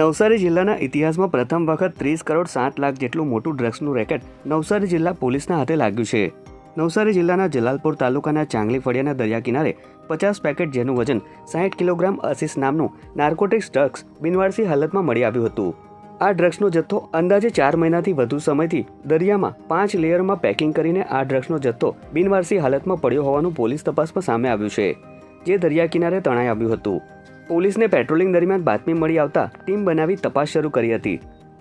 નવસારી જિલ્લાના ઇતિહાસમાં પ્રથમ વખત ત્રીસ કરોડ સાત લાખ જેટલું મોટું ડ્રગ્સનું રેકેટ નવસારી જિલ્લા પોલીસના હાથે લાગ્યું છે. નવસારી જિલ્લાના જલાલપુર તાલુકાના ચાંગલી ફળિયાના દરિયા કિનારે પચાસ પેકેટ જેનું વજન સાહીઠ કિલોગ્રામ અસીસ નામનું નાર્કોટિક્સ ડ્રગ્સ બિનવારસી હાલતમાં મળી આવ્યું હતું. આ ડ્રગ્સનો જથ્થો અંદાજે ચાર મહિનાથી વધુ સમયથી દરિયામાં પાંચ લેયરમાં પેકિંગ કરીને આ ડ્રગ્સનો જથ્થો બિનવારસી હાલતમાં પડ્યો હોવાનું પોલીસ તપાસમાં સામે આવ્યું છે, જે દરિયા કિનારે તણાઈ આવ્યું હતું. પોલીસને પેટ્રોલિંગ દરમિયાન બાતમી મળી આવતા ટીમ બનાવી તપાસ શરૂ કરી હતી,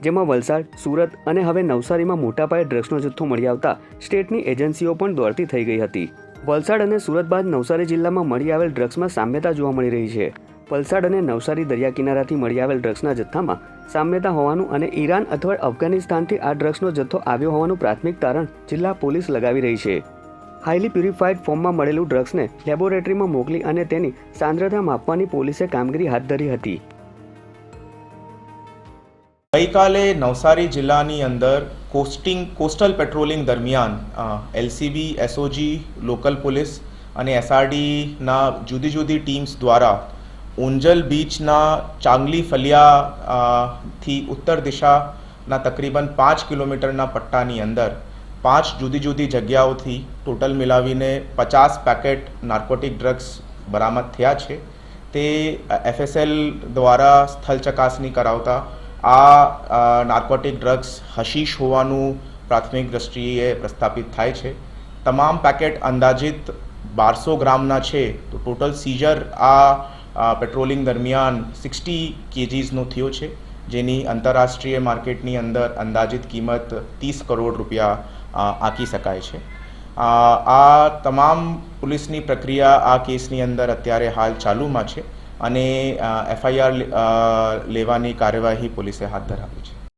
જેમાં વલસાડ, સુરત અને હવે નવસારીમાં મોટા પાયે ડ્રગ્સનો જથ્થો મળી આવતા સ્ટેટની એજન્સીઓ પણ દોડતી થઈ ગઈ હતી. વલસાડ અને સુરત બાદ નવસારી જિલ્લામાં મળી આવેલ ડ્રગ્સમાં સામ્યતા જોવા મળી રહી છે. વલસાડ અને નવસારી દરિયા કિનારાથી મળી આવેલ ડ્રગ્સના જથ્થામાં સામ્યતા હોવાનું અને ઈરાન અથવા અફઘાનિસ્તાનથી આ ડ્રગ્સનો જથ્થો આવ્યો હોવાનું પ્રાથમિક તારણ જિલ્લા પોલીસ લગાવી રહી છે. હાઈલી પ્યુરિફાઈડ ફોર્મમાં મળેલું ડ્રગ્સને લેબોરેટરીમાં મોકલી અને તેની સાંદ્રતા માપવાની પોલીસે કામગીરી હાથ ધરી હતી. ગઈકાલે નવસારી જિલ્લાની અંદર કોસ્ટિંગ, કોસ્ટલ પેટ્રોલિંગ દરમિયાન એલસીબી એસઓજી લોકલ પોલીસ અને એસઆરડીના જુદી જુદી ટીમ્સ દ્વારા ઉંજલ બીચના ચાંગલી ફલિયા થી ઉત્તર દિશાના તકરીબન પાંચ કિલોમીટરના પટ્ટાની અંદર પાંચ જુદી જુદી જગ્યાઓથી ટોટલ મિલાવીને પચાસ પેકેટ નાર્કોટિક ડ્રગ્સ બરામદ થયા છે. તે એફએસએલ દ્વારા સ્થળ ચકાસણી કરાવતા આ નાર્કોટિક ડ્રગ્સ હશીશ હોવાનું પ્રાથમિક દ્રષ્ટિએ પ્રસ્થાપિત થાય છે. તમામ પેકેટ અંદાજિત બારસો ગ્રામના છે. તો ટોટલ સીઝર આ પેટ્રોલિંગ દરમિયાન સિક્સટી કેજીસનો થયો છે. જેની આંતરરાષ્ટ્રીય માર્કેટની અંદર અંદાજિત કિંમત ત્રીસ કરોડ રૂપિયા આંકી શકાય છે. આ તમામ પોલીસની પ્રક્રિયા આ કેસની અંદર અત્યારે હાલ ચાલુમાં છે અને એફઆઈઆર લેવાની કાર્યવાહી પોલીસે હાથ ધરાવી છે.